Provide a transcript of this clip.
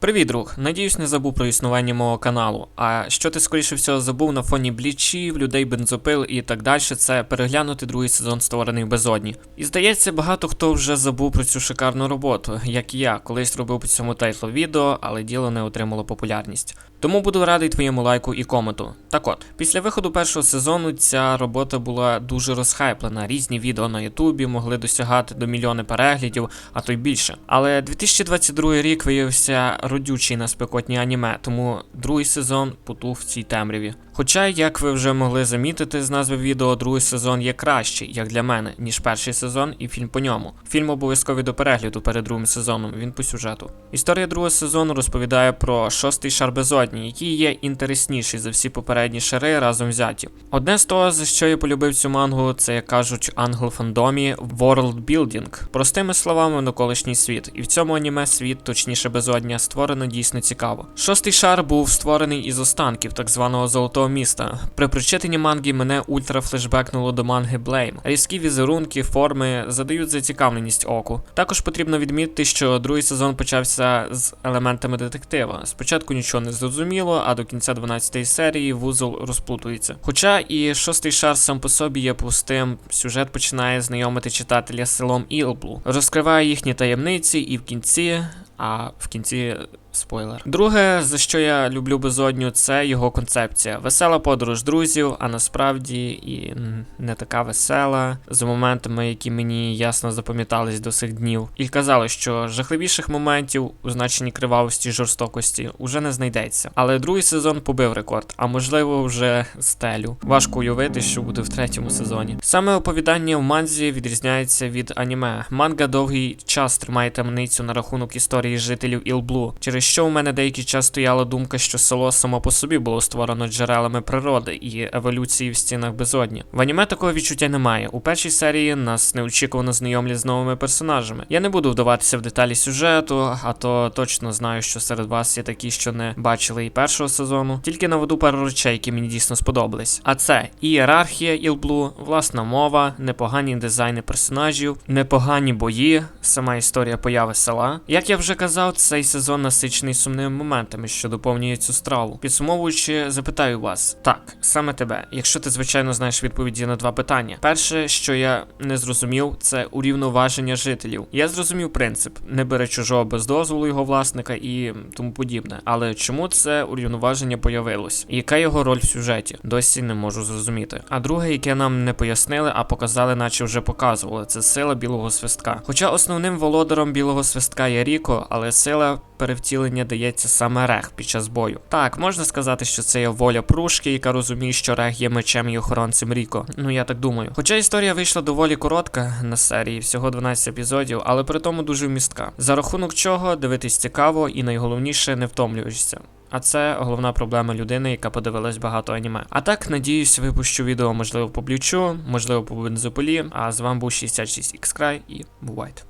Привіт, друг. Надіюсь, не забув про існування мого каналу. А що ти скоріше всього забув на фоні блічів, людей бензопил і так далі, це переглянути другий сезон створений безодні. І здається, багато хто вже забув про цю шикарну роботу, як і я, колись робив по цьому тайтлу відео, але діло не отримало популярність. Тому буду радий твоєму лайку і коменту. Так от, після виходу першого сезону ця робота була дуже розхайплена. Різні відео на Ютубі могли досягати до мільйони переглядів, а то й більше. Але 2022 рік виявився родючий на спекотні аніме, тому другий сезон потух в цій темряві. Хоча, як ви вже могли замітити з назви відео, другий сезон є кращий, як для мене, ніж перший сезон і фільм по ньому. Фільм обов'язковий до перегляду перед другим сезоном, він по сюжету. Історія другого сезону розповідає про шостий шар безодні, який є інтересніший за всі попередні шари разом взяті. Одне з того, за що я полюбив цю мангу, це як кажуть англофандомі world building. Простими словами, навколишній світ. І в цьому аніме світ, точніше безодня, створено дійсно цікаво. Шостий шар був створений із останків так званого золотого міста. При прочитанні манги мене ультра флешбекнуло до манги Blame. Різкі візерунки, форми задають зацікавленість оку. Також потрібно відмітити, що другий сезон почався з елементами детектива. Спочатку нічого не зрозуміло, а до кінця 12 серії вузол розплутується. Хоча і шостий шар сам по собі є пустим, сюжет починає знайомити читателя з селом Ілблу, розкриває їхні таємниці, і в кінці, а в кінці Спойлер. Друге, за що я люблю безодню, це його концепція. Весела подорож друзів, а насправді і не така весела, з моментами, які мені ясно запам'ятались до сих днів. І казали, що жахливіших моментів у значенні кривавості жорстокості уже не знайдеться. Але другий сезон побив рекорд, а можливо вже стелю. Важко уявити, що буде в третьому сезоні. Саме оповідання в манзі відрізняється від аніме. Манга довгий час тримає таємницю на рахунок історії жителів Ілблу. Через що у мене деякий час стояла думка, що село само по собі було створено джерелами природи і еволюції в стінах безодні. В аніме такого відчуття немає. У першій серії нас неочікувано знайомлять з новими персонажами. Я не буду вдаватися в деталі сюжету, а то точно знаю, що серед вас є такі, що не бачили і першого сезону. Тільки наведу пару речей, які мені дійсно сподобались. А це ієрархія Ілблу, власна мова, непогані дизайни персонажів, непогані бої, сама історія появи села. Як я вже казав, цей сезон насичений сумними моментами, що доповнює цю страву. Підсумовуючи, запитаю вас: так, саме тебе, якщо ти звичайно знаєш відповіді на два питання. Перше, що я не зрозумів, це урівноваження жителів. Я зрозумів принцип: не бери чужого без дозволу його власника і тому подібне. Але чому це урівноваження появилось? Яка його роль в сюжеті? Досі не можу зрозуміти. А друге, яке нам не пояснили, а показали, наче вже показували, це сила білого свистка. Хоча основним володаром білого свистка є Ріко, але сила перевтілення дається саме Рех під час бою. Так, можна сказати, що це є воля прушки, яка розуміє, що Рех є мечем і охоронцем Ріко. Ну я так думаю. Хоча історія вийшла доволі коротка на серії, всього 12 епізодів, але при тому дуже вмістка. За рахунок чого дивитись цікаво і найголовніше не втомлюєшся. А це головна проблема людини, яка подивилась багато аніме. А так, надіюсь, випущу відео, можливо, по блючу, можливо, по бензополі. А з вами був 66 x і бувайте.